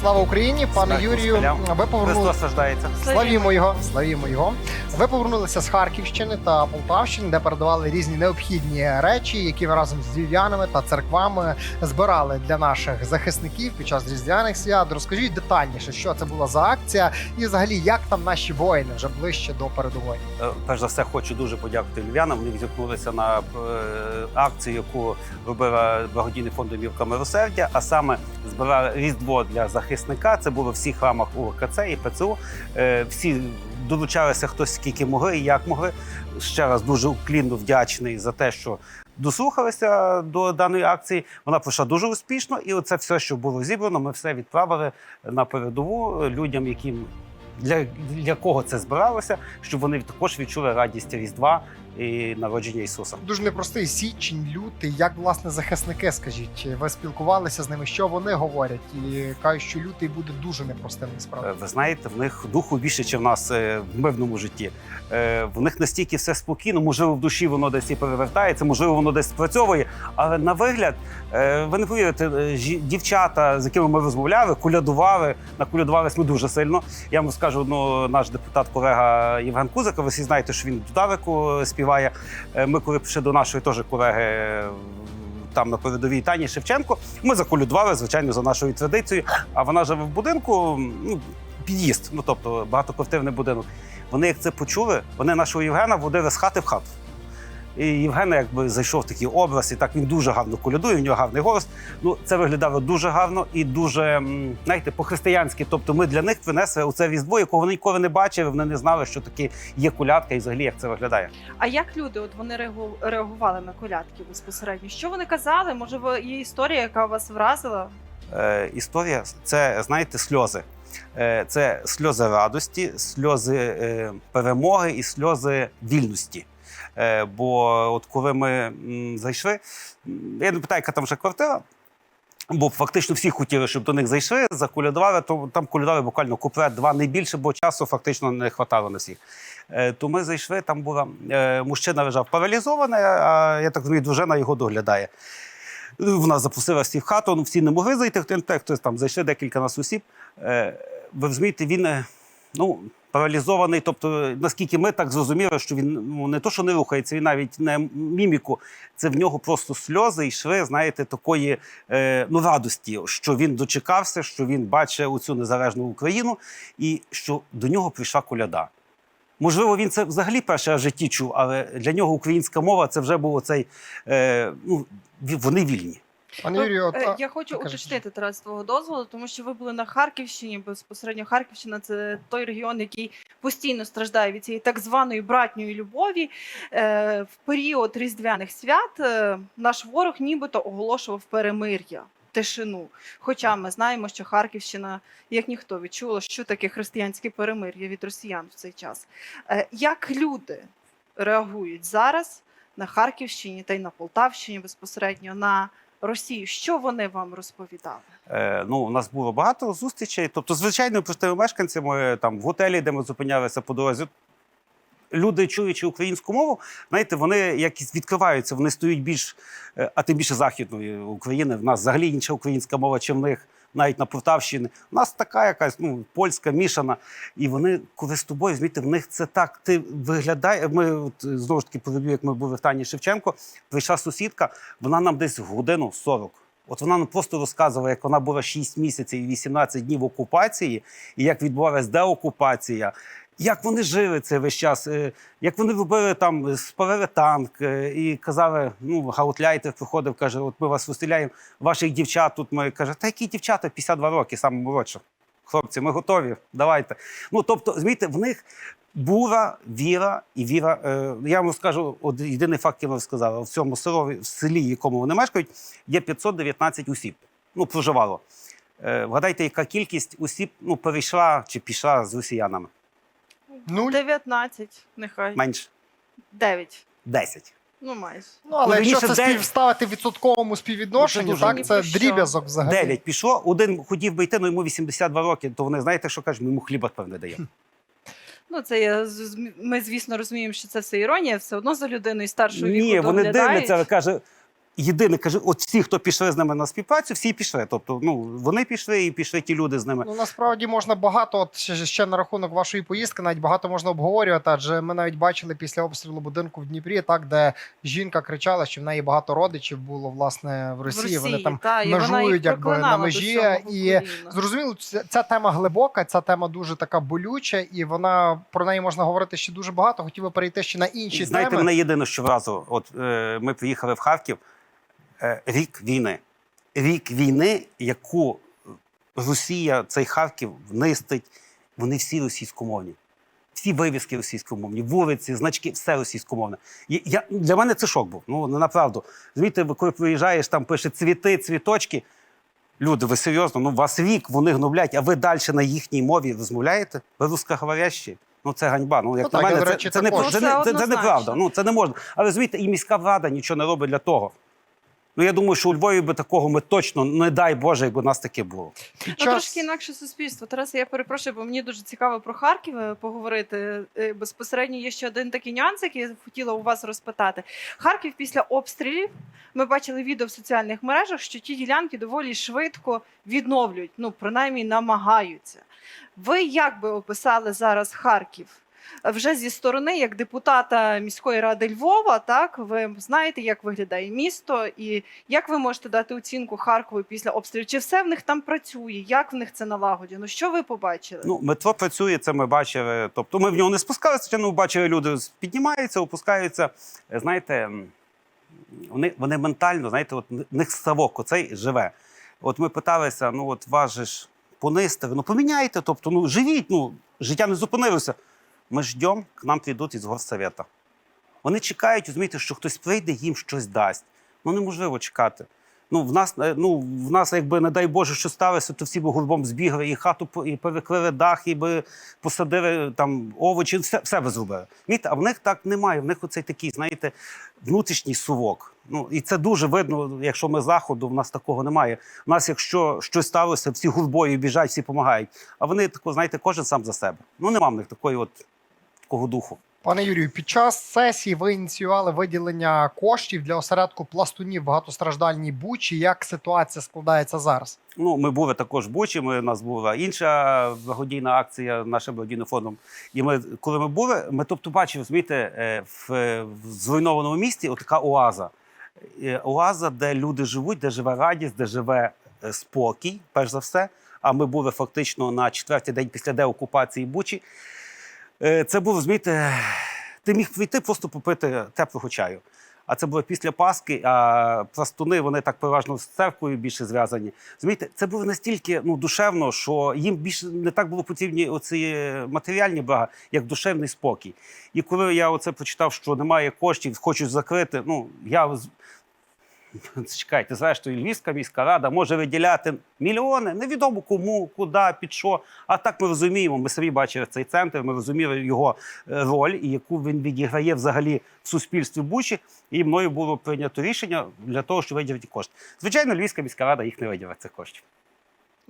Слава Україні, пане Смерть Юрію. москалям. Ви повернули Христос. Славімо його, славімо його. Ви повернулися з Харківщини та Полтавщини, де передавали різні необхідні речі, які ви разом з львів'янами та церквами збирали для наших захисників під час різдвяних свят. Розкажіть детальніше, що це була за акція, і взагалі як там наші воїни вже ближче до передової. Е, Перш за все, хочу дуже подякувати львів'янам. Вони відгукнулися на е, акцію, яку робила благодійний фонд «Домівка милосердя, а саме збирали різдво для захисника. Це було в всіх храмах УРКЦ і ПЦУ. Е, Всі долучалися хтось скільки могли і як могли. Ще раз дуже уклінно вдячний за те, що дослухалися до даної акції. Вона пройшла дуже успішно, і оце все, що було зібрано, ми все відправили на передову людям, яким для, для кого це збиралося, щоб вони також відчули радість Різдва і народження Ісуса. Дуже непростий січень, лютий. Як власне захисники, скажіть, ви спілкувалися з ними, що вони говорять, і кажуть, що лютий буде дуже непростим насправді. Е, Ви знаєте, в них духу більше, ніж в нас е, в мирному житті. Е, В них настільки все спокійно, можливо, в душі воно десь і перевертається, можливо, воно десь спрацьовує. Але на вигляд, ви не повірите, дівчата, з якими ми розмовляли, кулядували, накулядувались ми дуже сильно. Я вам скажу, ну, наш депутат, колега Євген Кузик, ви всі знаєте, що він Дударику співає. Е, Ми, коли прийшли до нашої теж колеги. е, Там на передовій Тані Шевченко. Ми заколюдували, звичайно, за нашою традицією. А вона живе в будинку, ну, під'їзд, ну тобто багатоквартирний будинок. Вони як це почули, вони нашого Євгена водили з хати в хату. І Євген якби зайшов в такий образ, і так він дуже гарно колядує, у нього гарний голос. Ну, це виглядало дуже гарно і дуже, знаєте, по-християнськи. Тобто ми для них принесли оце різдво, якого вони ніколи не бачили, вони не знали, що таке є колядка і взагалі як це виглядає. А як люди, от вони реагували на колядки безпосередньо? Що вони казали? Може, є історія, яка вас вразила? Е, історія це, знаєте, сльози. Е, це сльози радості, сльози е, перемоги і сльози вільності. Е, бо от коли ми зайшли, я не питаю, яка там вже квартира. Бо фактично всі хотіли, щоб до них зайшли, закулядували, то там кулядували буквально куплет, два не більше, бо часу фактично не хватало на всіх. Е, то ми зайшли, там була е, мужчина лежав паралізований, а я так розумію, дружина його доглядає. Вона запустила всіх в хату, ну всі не могли зайти, хто хтось там зайшли декілька нас осіб. Е, Ви розумієте, він е, ну, паралізований. Тобто, наскільки ми так зрозуміли, що він ну, не то, що не рухається, він навіть не міміку. Це в нього просто сльози йшли, знаєте, такої е, ну, радості, що він дочекався, що він бачив оцю незалежну Україну і що до нього прийшла коляда. Можливо, він це взагалі перше в житті чув, але для нього українська мова це вже був цей. Е, ну, вони вільні. Пане Ну, Юрію, е, я хочу покажіть. уточнити Тарас, з твого дозволу, тому що ви були на Харківщині. Безпосередньо Харківщина це той регіон, який постійно страждає від цієї так званої братньої любові. Е, в період різдвяних свят е, наш ворог нібито оголошував перемир'я. Тишину. Хоча ми знаємо, що Харківщина, як ніхто, відчула, що таке християнське перемир'я від росіян в цей час. Е, Як люди реагують зараз на Харківщині та й на Полтавщині безпосередньо на Росію? Що вони вам розповідали? Е, ну, у нас було багато зустрічей. Тобто, звичайно, простими мешканцями там в готелі, де ми зупинялися по дорозі. Люди, чуючи українську мову, знаєте, вони якісь відкриваються, вони стають більш, е, а тим більше західної України. В нас взагалі інша українська мова, чим в них, навіть на Полтавщині. У нас така якась ну, польська мішана. І вони, коли з тобою, розумієте, в них це так. Ти виглядає. Ми от, знову ж таки повідомляю, як ми були в Тані Шевченко. Прийшла сусідка, вона нам десь годину 40. От вона нам просто розказувала, як вона була 6 місяців і 18 днів окупації, і як відбувалась деокупація, як вони жили цей весь час, е, як вони робили там, спалили танк е, і казали, ну, гаутляйтер приходив, каже, от ми вас вистріляємо, ваших дівчат тут ми каже, та які дівчата 52 роки, саме молодша. Хлопці, ми готові, давайте. Ну, тобто, розумієте, в них була віра і віра. Е, я вам скажу, от єдиний факт, який ви сказали, в цьому селові, в селі, якому вони мешкають, є 519 осіб. Ну, проживало. Е, вгадайте, яка кількість осіб ну, перейшла чи пішла з росіянами? Нуль. 19, нехай. Менше 9. 10. Ну, майже. Ну, але Ну, якщо раніше це дев'ять- співставити в відсотковому співвідношенні, Ну, це так це ні про що. дріб'язок взагалі. 9 пішло, один хотів би йти, але йому 82 роки, то вони, знаєте, що кажуть, ми йому хліба тепер не даємо. Ну, це я, з- з- ми, звісно, розуміємо, що це все іронія, все одно за людиною старшого віку Ні, вони доглядають. дивляться, каже, єдине каже, от всі, хто пішли з ними на співпрацю, всі пішли. Тобто, ну вони пішли і пішли ті люди з ними. Ну насправді можна багато, от ще, ще на рахунок вашої поїздки, навіть багато можна обговорювати. Адже ми навіть бачили після обстрілу будинку в Дніпрі, так де жінка кричала, що в неї багато родичів було власне в Росії. Вони там та, межують якби на межі, і. Зрозуміло, ця, ця тема глибока, ця тема дуже така болюча, і вона про неї можна говорити ще дуже багато. Хотів би перейти ще на інші Знаєте, теми. мене єдине, що вразило, от е, ми приїхали в Харків, рік війни. Рік війни, яку Росія, цей Харків нистить, вони всі російськомовні. Всі вивіски російськомовні, вулиці, значки, все російськомовне. Я, для мене це шок був. Ну, не направду. Ви коли приїжджаєш, там пише цвіти, цвіточки. Люди, ви серйозно? Ну, вас рік вони гноблять, а ви далі на їхній мові розмовляєте? Ви русскоговорящі? Ну, це ганьба. Ну, як Ну, на так, мене, це, речі, це, це, не, це це, це неправда. Ну, це не можна. Але розумієте, і міська влада нічого не робить для того. Ну, я думаю, що у Львові би такого ми точно, не дай Боже, якби у нас таке було. Ну, час- трошки інакше суспільство. Тарасе, я перепрошую, бо мені дуже цікаво про Харків е, поговорити. Е, Безпосередньо є ще один такий нюанс, який я хотіла у вас розпитати. Харків після обстрілів. Ми бачили відео в соціальних мережах, що ті ділянки доволі швидко відновлюють, ну принаймні намагаються. Ви як би описали зараз Харків? Вже зі сторони, як депутата міської ради Львова, так ви знаєте, як виглядає місто, і як ви можете дати оцінку Харкову після обстрілів? Чи все в них там працює? Як в них це налагоджено? Що ви побачили? Ну, метро працює, це ми бачили. Тобто ми в нього не спускалися, звичайно, ми бачили, люди піднімаються, опускаються. Е, Знаєте, вони, вони ментально, знаєте, от в них ставок оцей живе. От ми питалися, ну от ж понистили, ну поміняйте, тобто, ну живіть, ну життя не зупинилося. Ми ждемо, к нам прийдуть із горсовета. Вони чекають, розумієте, що хтось прийде, їм щось дасть. Ну неможливо чекати. Ну, в нас, е, ну, в нас, якби, не дай Боже, що сталося, то всі б гурбом збігли, і хату і перекрили дах, і би посадили там овочі, все, все би зробили. Розумієте, А в них так немає. В них оцей такий, знаєте, внутрішній сувок. Ну, і це дуже видно, якщо ми заходу, в нас такого немає. У нас, якщо щось сталося, всі гурбою біжать, всі допомагають. А вони тако, знаєте, кожен сам за себе. Ну, нема в них такої от такого духу. Пане Юрію, під час сесії ви ініціювали виділення коштів для осередку пластунів в багатостраждальній бучі. Як ситуація складається зараз? Ну, ми були також в Бучі. Ми у нас була інша благодійна акція нашим благодійним фондом. І ми, коли ми були, ми тобто бачили, розумієте, е, в, в зруйнованому місті отака оаза. Е, Оаза, де люди живуть, де живе радість, де живе е, спокій, перш за все. А ми були фактично на четвертий день після деокупації Бучі. Е, Це був, розумієте, ти міг прийти просто попити теплого чаю. А це було після Пасхи, а пластуни вони так переважно з церквою більше зв'язані. Розумієте, це було настільки ну, душевно, що їм більше не так було потрібні оці матеріальні блага, як душевний спокій. І коли я оце прочитав, що немає коштів, хочуть закрити, ну я з- Чекайте, зрештою, Львівська міська рада може виділяти мільйони, невідомо кому, куди, під що. А так ми розуміємо. Ми самі бачили цей центр, ми розуміли його е, роль і яку він відіграє взагалі в суспільстві Бучі. І мною було прийнято рішення для того, щоб виділити кошти. Звичайно, Львівська міська рада їх не виділа цих коштів.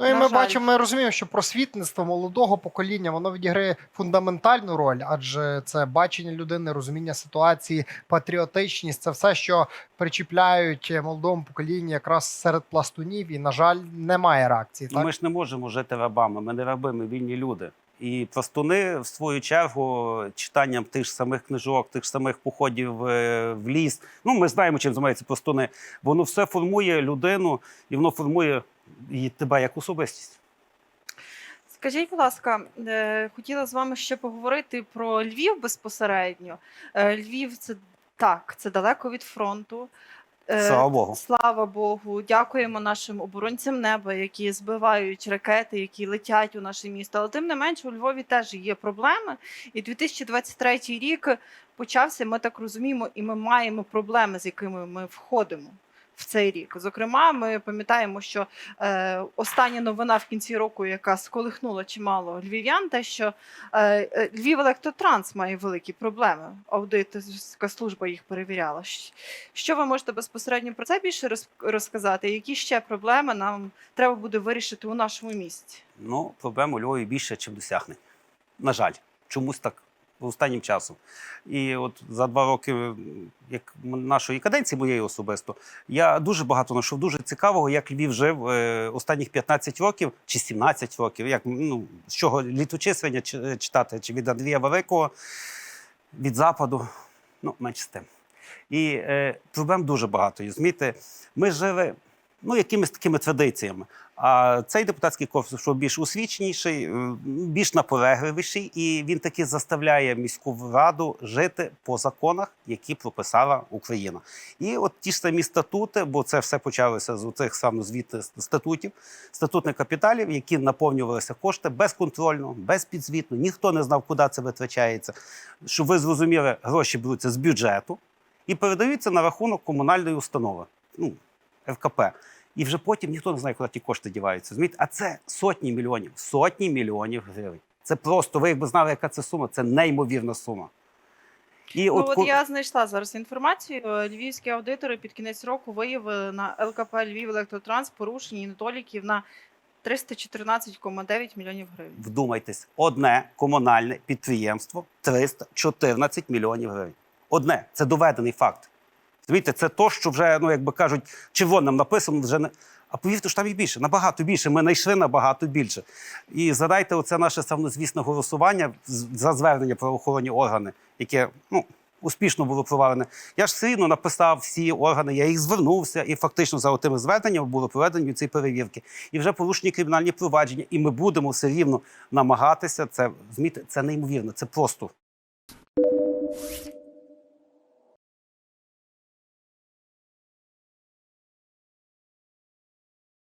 Ну і На ми жаль. бачимо, ми розуміємо, що просвітництво молодого покоління воно відіграє фундаментальну роль, адже це бачення людини, розуміння ситуації, патріотичність це все, що причіпляють молодому поколінню якраз серед пластунів, і на жаль, немає реакції. Ну, Так ми ж не можемо жити рабами. Ми не раби, ми вільні люди. І пластуни, в свою чергу, читанням тих ж самих книжок, тих ж самих походів е, в ліс. Ну, ми знаємо, чим займаються пластуни. Воно все формує людину, і воно формує і тебе як особистість. Скажіть, будь ласка, е, хотіла з вами ще поговорити про Львів безпосередньо. Е, Львів це так, це далеко від фронту. Е, Слава Богу. Слава Богу, дякуємо нашим оборонцям неба, які збивають ракети, які летять у наше місто. Але тим не менше, у Львові теж є проблеми. І 2023 рік почався. Ми так розуміємо, і ми маємо проблеми, з якими ми входимо. В цей рік, зокрема, ми пам'ятаємо, що е, остання новина в кінці року, яка сколихнула чимало львів'ян, те, що е, е, Львів Електротранс має великі проблеми. Аудиторська служба їх перевіряла. Що ви можете безпосередньо про це більше роз- розказати? Які ще проблеми нам треба буде вирішити у нашому місті? Ну, проблем у Львові більше, чим досягнень. На жаль, чомусь так останнім часом. І от за два роки як нашої каденції, моєї особисто, я дуже багато знайшов дуже цікавого, як Львів жив е, останніх 15 років чи 17 років. Як ну з чого літочислення читати, чи від Андрія Великого, від Западу, ну менше з тим. І е, проблем дуже багато. І, Розумієте, ми жили ну, якимись такими традиціями. А цей депутатський корпус що більш освіченіший, е, більш наполегливіший, і він таки заставляє міську раду жити по законах, які прописала Україна. І от ті ж самі статути, бо це все почалося з цих саме звідти статутів, статутних капіталів, які наповнювалися кошти безконтрольно, безпідзвітно, ніхто не знав, куди це витрачається. Щоб ви зрозуміли, гроші беруться з бюджету і передаються на рахунок комунальної установи, ну, ФКП. І вже потім ніхто не знає, куди ті кошти діваються. Розумієте? А це сотні мільйонів, сотні мільйонів гривень. Це просто, ви якби знали, яка це сума, це неймовірна сума. І Ну, от, от я знайшла зараз інформацію. Львівські аудитори під кінець року виявили на ЛКП Львів Електротранс порушень недоліків на 314,9 мільйонів гривень. вдумайтесь, одне комунальне підприємство 314 мільйонів гривень. Одне це доведений факт. Розумієте, це то, що вже, ну як би кажуть, червоним написано, вже не. А повірте, що там і більше, набагато більше. Ми знайшли набагато більше. І згадайте, оце наше самозвісне голосування за звернення правоохоронні органи, яке ну, успішно було провалене. Я ж все рівно написав всі органи, я їх звернувся, і фактично за тими зверненнями було проведені ці перевірки. І вже порушені кримінальні провадження. І ми будемо все рівно намагатися це зміти. Це неймовірно, це просто